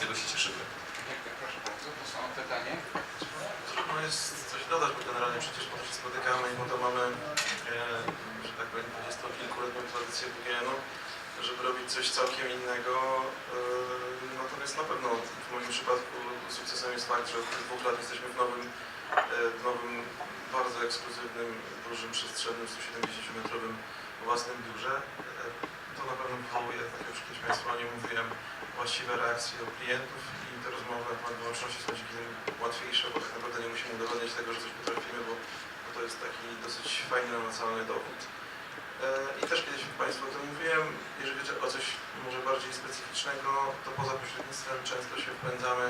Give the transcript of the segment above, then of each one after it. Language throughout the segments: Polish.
tego się cieszymy. Dziękuję, proszę bardzo. To są pytanie. Trudno jest coś dodać, bo generalnie przecież po to się spotykamy i po to mamy, e, że tak powiem, dwudziestokilkuletnią tradycję WGN-u, żeby robić coś całkiem innego. E, natomiast na pewno w moim przypadku sukcesem jest fakt, że od tych dwóch lat jesteśmy w nowym, e, w nowym bardzo ekskluzywnym, dużym, przestrzennym, 170-metrowym własnym biurze. To na pewno wywołuje, tak jak już kiedyś Państwu o nim mówiłem, właściwe reakcje od klientów i te rozmowy na temat wyłączności są dzięki temu łatwiejsze, bo tak naprawdę nie musimy udowodnić tego, że coś potrafimy, bo, bo to jest taki dosyć fajny, namacalny dowód. E, I też kiedyś Państwu o tym mówiłem, jeżeli wiecie o coś może bardziej specyficznego, to poza pośrednictwem często się wpędzamy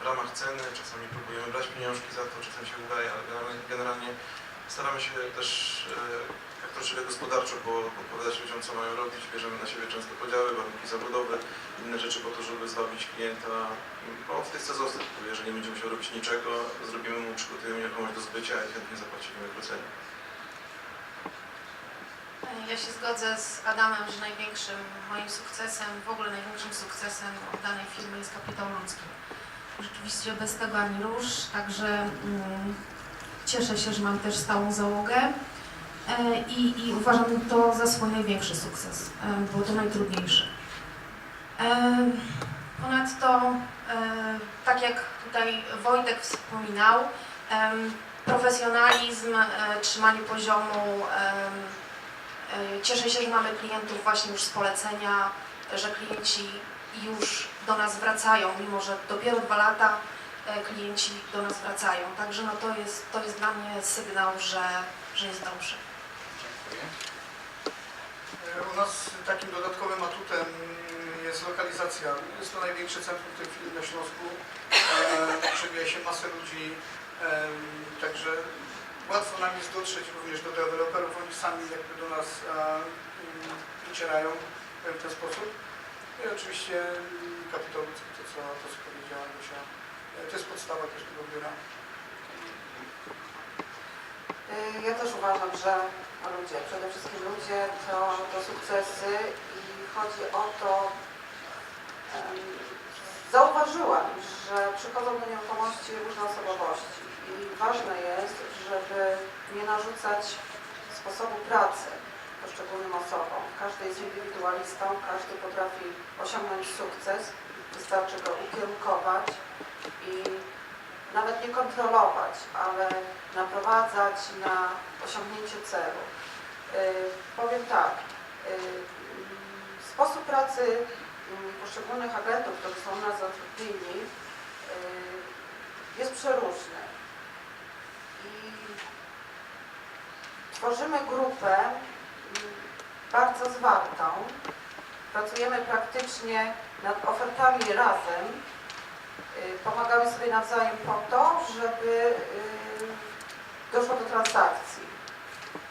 w ramach ceny, czasami próbujemy brać pieniążki za to, czasem się udaje, ale generalnie staramy się też e, jak troszeczkę gospodarczo po- podpowiadać ludziom, co mają robić. Bierzemy na siebie często podziały, warunki zawodowe, inne rzeczy po to, żeby zwabić klienta. No, w tych chce zostać, bo jeżeli nie będzie musiał robić niczego, zrobimy mu, przygotujemy jakąś do zbycia i chętnie zapłacimy cenę. Ja się zgodzę z Adamem, że największym moim sukcesem, w ogóle największym sukcesem danej firmy jest kapitał ludzki. Rzeczywiście bez tego ani rusz, także mm, cieszę się, że mam też stałą załogę e, i, i uważam to za swój największy sukces, e, było to najtrudniejsze. Ponadto, e, tak jak tutaj Wojtek wspominał, profesjonalizm, trzymanie poziomu, Cieszę się, że mamy klientów właśnie już z polecenia, że klienci już do nas wracają, mimo że dopiero dwa lata klienci do nas wracają. Także no to jest, to jest dla mnie sygnał, że, że jest dobrze. Dziękuję. U nas takim dodatkowym atutem jest lokalizacja. Jest to największe centrum w tej chwili na Śląsku. E, Przebija się masę ludzi, także łatwo nam jest dotrzeć również do deweloperów. Oni sami jakby do nas e, mm, docierają w ten sposób. I oczywiście kapitał ludzki, to co, to co powiedziała Gosia. To jest podstawa też tego biura. Y, Ja też uważam, że ludzie, przede wszystkim ludzie to, to sukcesy i chodzi o to, em, zauważyłam, że przychodzą do nieruchomości różne osobowości i ważne jest, żeby nie narzucać sposobu pracy poszczególnym osobom. Każdy jest indywidualistą, każdy potrafi osiągnąć sukces, wystarczy go ukierunkować i nawet nie kontrolować, ale naprowadzać na osiągnięcie celu. Yy, powiem tak, yy, sposób pracy yy, poszczególnych agentów, którzy są u nas zatrudnieni, yy, jest przeróżny. I tworzymy grupę yy, bardzo zwartą. Pracujemy praktycznie nad ofertami razem. Y, pomagały sobie nawzajem po to, żeby y, doszło do transakcji.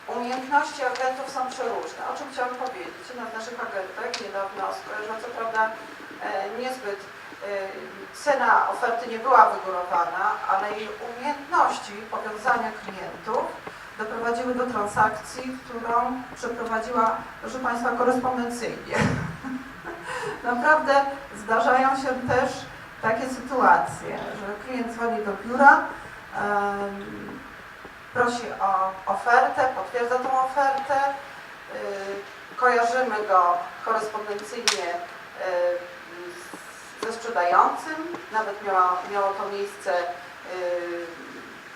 Umiejętności agentów są przeróżne. O czym chciałam powiedzieć? Jedna z naszych agentek niedawno skojarzyła, co prawda e, niezbyt e, cena oferty nie była wygórowana, ale jej umiejętności powiązania klientów doprowadziły do transakcji, którą przeprowadziła, proszę Państwa, korespondencyjnie. Naprawdę zdarzają się też takie sytuacje, że klient dzwoni do biura, prosi o ofertę, potwierdza tą ofertę, y, kojarzymy go korespondencyjnie y, ze sprzedającym, nawet miała, miało to miejsce y,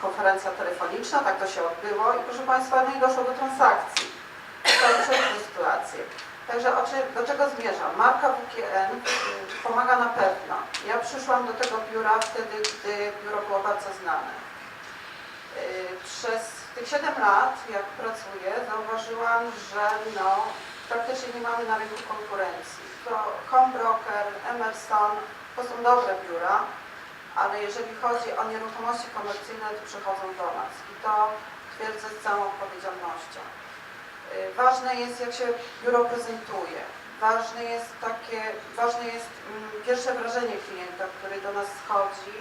konferencja telefoniczna, tak to się odbyło i proszę Państwa, no i doszło do transakcji. To przeróżne sytuacje. Także do czego zmierzam? Marka WKN pomaga na pewno. Ja przyszłam do tego biura wtedy, gdy biuro było bardzo znane. Y, Przez tych 7 lat, jak pracuję, zauważyłam, że no, praktycznie nie mamy na rynku konkurencji. To Home Broker, Emerson, to są dobre biura, ale jeżeli chodzi o nieruchomości komercyjne, to przychodzą do nas i to twierdzę z całą odpowiedzialnością. Y, Ważne jest, jak się biuro prezentuje. Ważne jest takie, ważne jest mm, pierwsze wrażenie klienta, który do nas schodzi.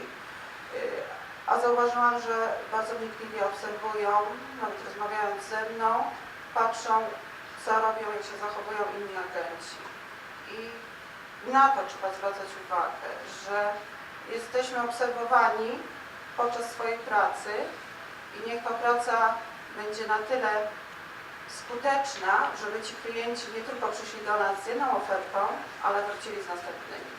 Y, A zauważyłam, że bardzo wnikliwie obserwują, nawet rozmawiając ze mną, patrzą, co robią, jak się zachowują inni agenci. I na to trzeba zwracać uwagę, że jesteśmy obserwowani podczas swojej pracy i niech ta praca będzie na tyle skuteczna, żeby ci klienci nie tylko przyszli do nas z jedną ofertą, ale wrócili z następnymi.